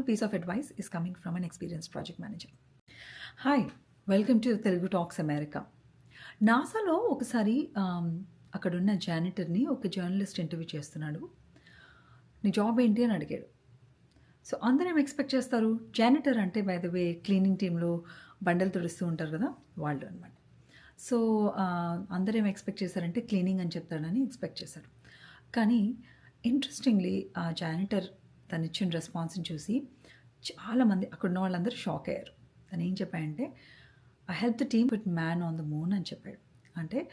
piece of advice is coming from an experienced project manager. Hi welcome to Telugu Talks America నాసాలో ఒకసారి అక్కడున్న జానిటర్ని ఒక journalist interview చేస్తున్నాడు. నీ job ఏంటి? అని అడిగాడు. సో అందరూ ఏం ఎక్స్పెక్ట్ చేస్తారు? జానిటర్ అంటే బై ద వే క్లీనింగ్ టీంలో బండలు తుడుస్తూ ఉంటారు కదా వాళ్ళు అనమాట సో అందరూ ఏం ఎక్స్పెక్ట్ చేశారంటే క్లీనింగ్ అని చెప్తాడని ఎక్స్పెక్ట్ చేశారు. కానీ ఇంట్రెస్టింగ్లీ ఆ జానిటర్ తను ఇచ్చిన రెస్పాన్స్ని చూసి చాలామంది అక్కడ ఉన్న వాళ్ళందరూ షాక్ అయ్యారు. తను ఏం చెప్పాడంటే I help the team with man on the moon అని చెప్పాడు. అంటే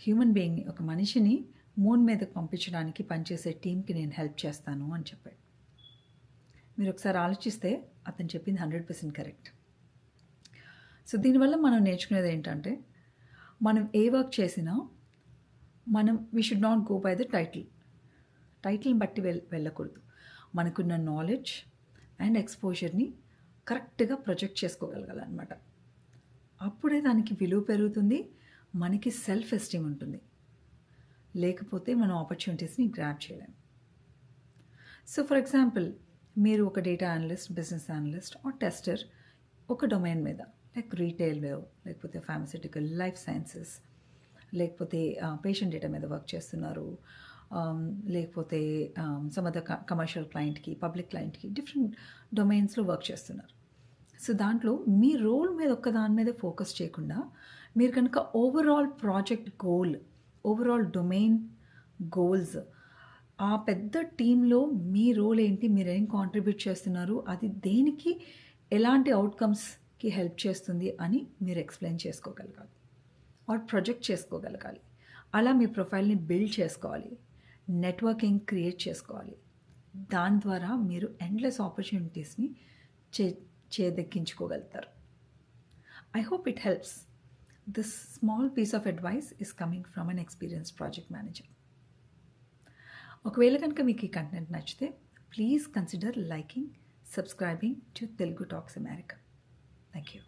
హ్యూమన్ బీయింగ్ని ఒక మనిషిని మూన్ మీదకి పంపించడానికి పనిచేసే టీంకి నేను హెల్ప్ చేస్తాను అని చెప్పాడు. మీరు ఒకసారి ఆలోచిస్తే అతను చెప్పింది హండ్రెడ్ పర్సెంట్ కరెక్ట్ సో దీనివల్ల మనం నేర్చుకునేది ఏంటంటే మనం ఏ వర్క్ చేసినా మనం we should not go by the title టైటిల్ని బట్టి వెల్ వెళ్ళకూడదు. మనకున్న నాలెడ్జ్ అండ్ ఎక్స్పోజర్ని కరెక్ట్గా ప్రొజెక్ట్ చేసుకోగలగాలన్నమాట. అప్పుడే దానికి విలువ పెరుగుతుంది మనకి సెల్ఫ్ ఎస్టీమ్ ఉంటుంది. లేకపోతే మనం ఆపర్చునిటీస్ని గ్రాప్ చేయలేం. సో ఫర్ ఎగ్జాంపుల్ మీరు ఒక data analyst business analyst or tester ఒక డొమైన్ మీద లైక్ రీటైల్ లేకపోతే ఫార్మసిటికల్ లైఫ్ సైన్సెస్ లేకపోతే పేషెంట్ డేటా మీద వర్క్ చేస్తున్నారు. Um, లేకపోతే సమ్ అదర్ కమర్షియల్ క్లయింట్కి పబ్లిక్ క్లయింట్కి డిఫరెంట్ డొమైన్స్లో వర్క్ చేస్తున్నారు. సో దాంట్లో మీ రోల్ మీద ఒక్క దాని మీద ఫోకస్ చేయకుండా మీరు కనుక overall project goal overall domain goals ఆ పెద్ద టీంలో మీ రోల్ ఏంటి మీరు ఏం కాంట్రిబ్యూట్ చేస్తున్నారు అది దేనికి ఎలాంటి అవుట్కమ్స్కి హెల్ప్ చేస్తుంది అని మీరు ఎక్స్ప్లెయిన్ చేసుకోగలగాలి. ఆర్ ప్రొజెక్ట్ చేసుకోగలగాలి. అలా మీ ప్రొఫైల్ని బిల్డ్ చేసుకోవాలి. నెట్వర్కింగ్ క్రియేట్ చేసుకోవాలి. దాని ద్వారా మీరు ఎండ్లెస్ ఆపర్చునిటీస్ని చే చేదెక్కించుకోగలుగుతారు. I hope it helps this small piece of advice is coming from an experience project manager ఒకవేళ కనుక మీకు ఈ కంటెంట్ నచ్చితే please consider liking subscribing to Telugu Talks America thank you